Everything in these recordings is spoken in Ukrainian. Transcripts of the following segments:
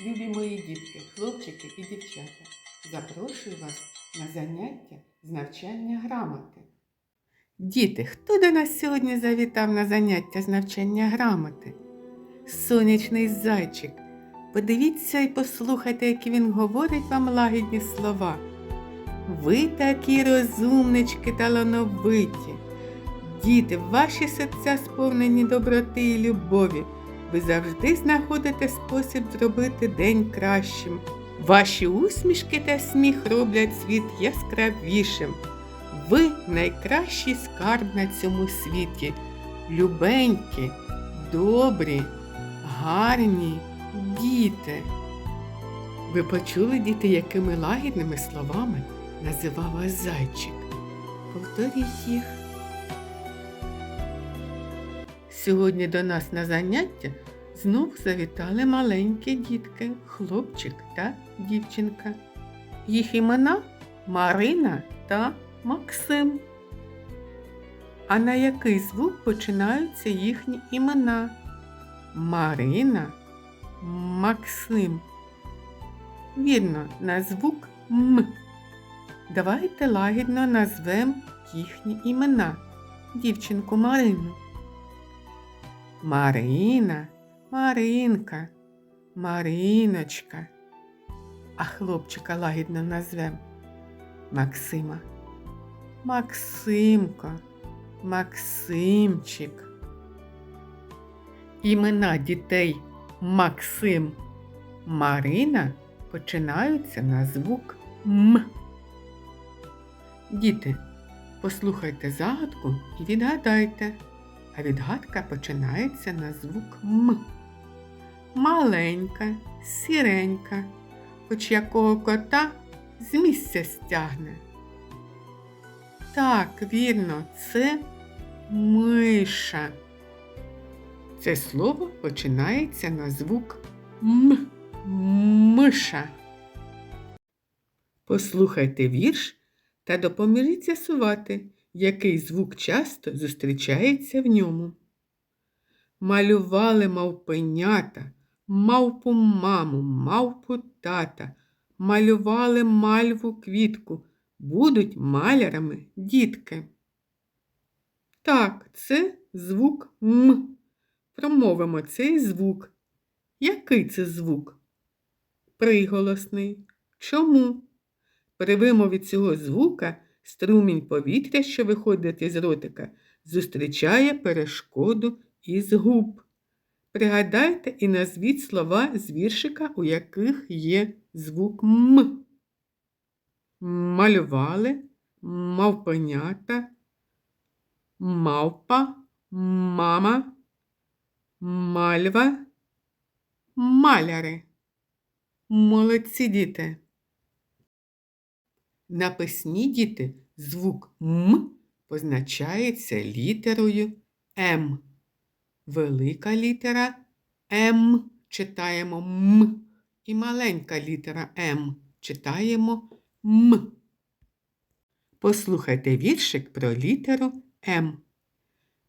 Любі мої дітки, хлопчики і дівчата, запрошую вас на заняття з навчання грамоти. Діти, хто до нас сьогодні завітав на заняття з навчання грамоти? Сонячний зайчик. Подивіться і послухайте, які він говорить вам лагідні слова. Ви такі розумнички талановиті. Діти, ваші серця сповнені доброти і любові. Ви завжди знаходите спосіб зробити день кращим. Ваші усмішки та сміх роблять світ яскравішим. Ви найкращий скарб на цьому світі. Любенькі, добрі, гарні діти. Ви почули, діти, якими лагідними словами називав вас зайчик. Повторіть їх. Сьогодні до нас на заняття знов завітали маленькі дітки, хлопчик та дівчинка. Їх імена Марина та Максим. А на який звук починаються їхні імена? Марина, Максим. Вірно, на звук М. Давайте лагідно назвемо їхні імена. Дівчинку Марину. Марина, Маринка, Мариночка. А хлопчика лагідно назвем Максима. Максимко, Максимчик. Імена дітей Максим, Марина починаються на звук М. Діти, послухайте загадку і відгадайте а відгадка починається на звук М. Маленька, сіренька, хоч якого кота з місця стягне. Так, вірно, це миша. Це слово починається на звук М. Миша. Послухайте вірш та допоможіть з'ясувати, який звук часто зустрічається в ньому. Малювали мавпенята, мавпу маму, мавпу тата, малювали мальву квітку, будуть малярами дітки. Так, це звук М. Промовимо цей звук. Який це звук? Приголосний. Чому? При вимові цього звука струмінь повітря, що виходить із ротика, зустрічає перешкоду із губ. Пригадайте і назвіть слова з віршика, у яких є звук М. Малювали, мавпенята, мавпа, мама, мальва, маляри. Молодці діти! На письмі діти звук М позначається літерою М. Велика літера М читаємо М. І маленька літера М читаємо М. Послухайте віршик про літеру М.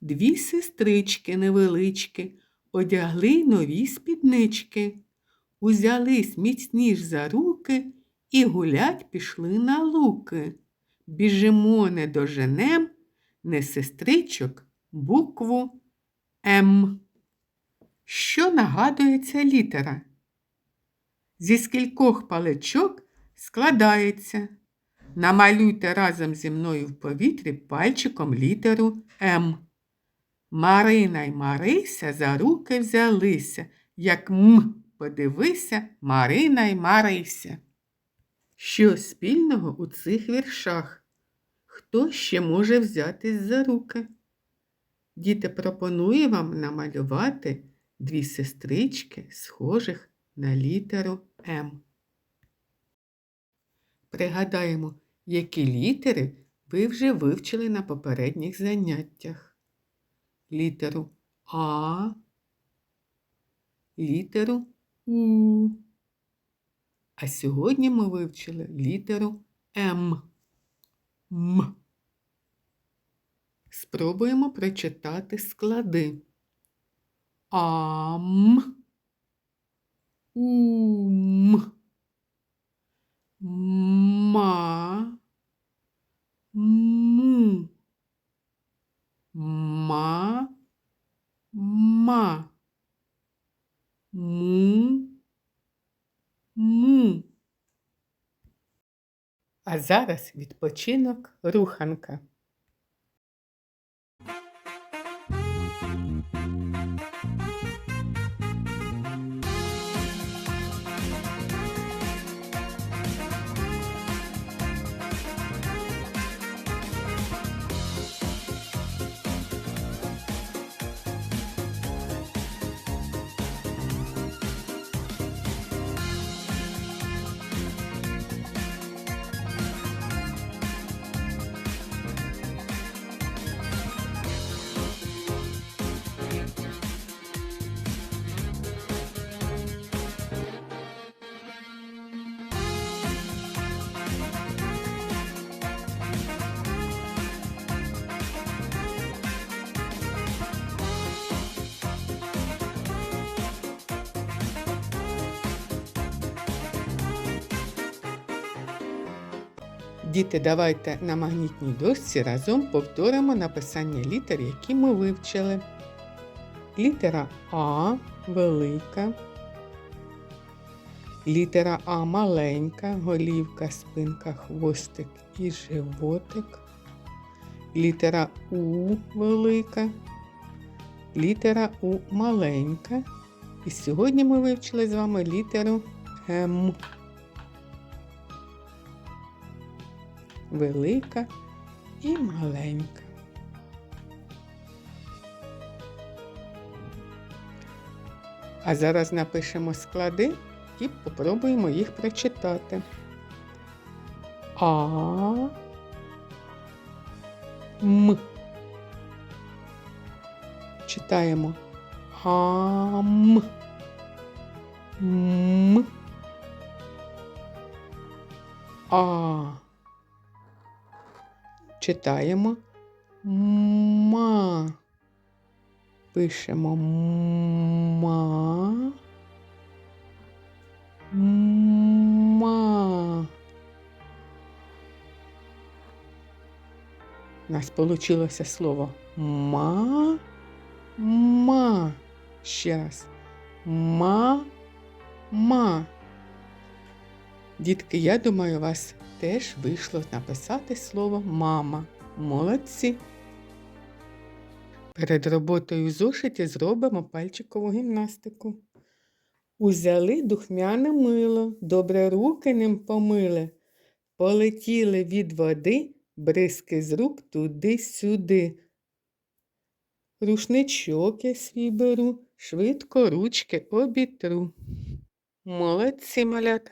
Дві сестрички невеличкі одягли нові спіднички, узялись міцніш за руки і гулять пішли на луки. Біжимо не доженем, не сестричок, букву М. Що нагадує ця літера? Зі скількох паличок складається. Намалюйте разом зі мною в повітрі пальчиком літеру М. Марина й Марися за руки взялися, як М подивися Марина й Марися. Що спільного у цих віршах? Хто ще може взятись за руки? Діти пропонує вам намалювати дві сестрички, схожих на літеру М. Пригадаємо, які літери ви вже вивчили на попередніх заняттях. Літеру А, літеру У. А сьогодні ми вивчили літеру М. М. Спробуємо прочитати склади. Ам. Ум. Ма. Му. Ма. Ма. Му. А зараз відпочинок руханка. Діти, давайте на магнітній дошці разом повторимо написання літер, які ми вивчили. Літера А велика. Літера А маленька, голівка, спинка, хвостик і животик. Літера У велика. Літера У маленька. І сьогодні ми вивчили з вами літеру М. велика і маленька. А зараз напишемо склади і попробуємо їх прочитати. А М. Читаємо Ам. М. А. Читаємо ма. Пишемо ма. Ма. У нас вийшло слово ма. Ма. Ще раз. Ма. Ма. Дітки, я думаю, вас теж вийшло написати слово мама. Молодці. Перед роботою в зошиті зробимо пальчикову гімнастику. Узяли духмяне мило, добре руки ним помили. Полетіли від води, бризки з рук туди-сюди. Рушничок я свій беру, швидко ручки обітру. Молодці, малята.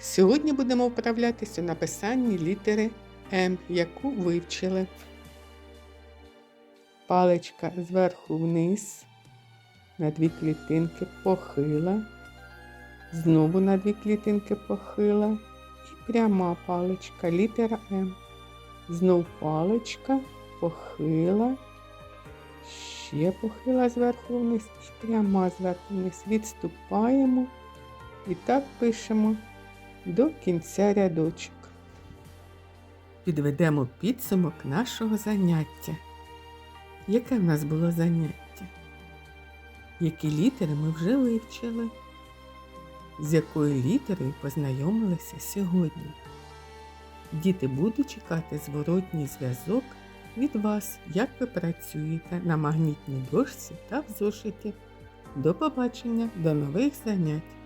Сьогодні будемо вправлятися у написанні літери М, яку вивчили. Паличка зверху вниз, на дві клітинки похила, знову на дві клітинки похила і пряма паличка, літера М. Знов паличка похила, ще похила зверху вниз і пряма зверху вниз. Відступаємо і так пишемо до кінця рядочок. Підведемо підсумок нашого заняття. Яке в нас було заняття? Які літери ми вже вивчили? З якою літерою познайомилися сьогодні? Діти будуть чекати зворотній зв'язок від вас, як ви працюєте на магнітній дошці та в зошиті. До побачення, до нових занять!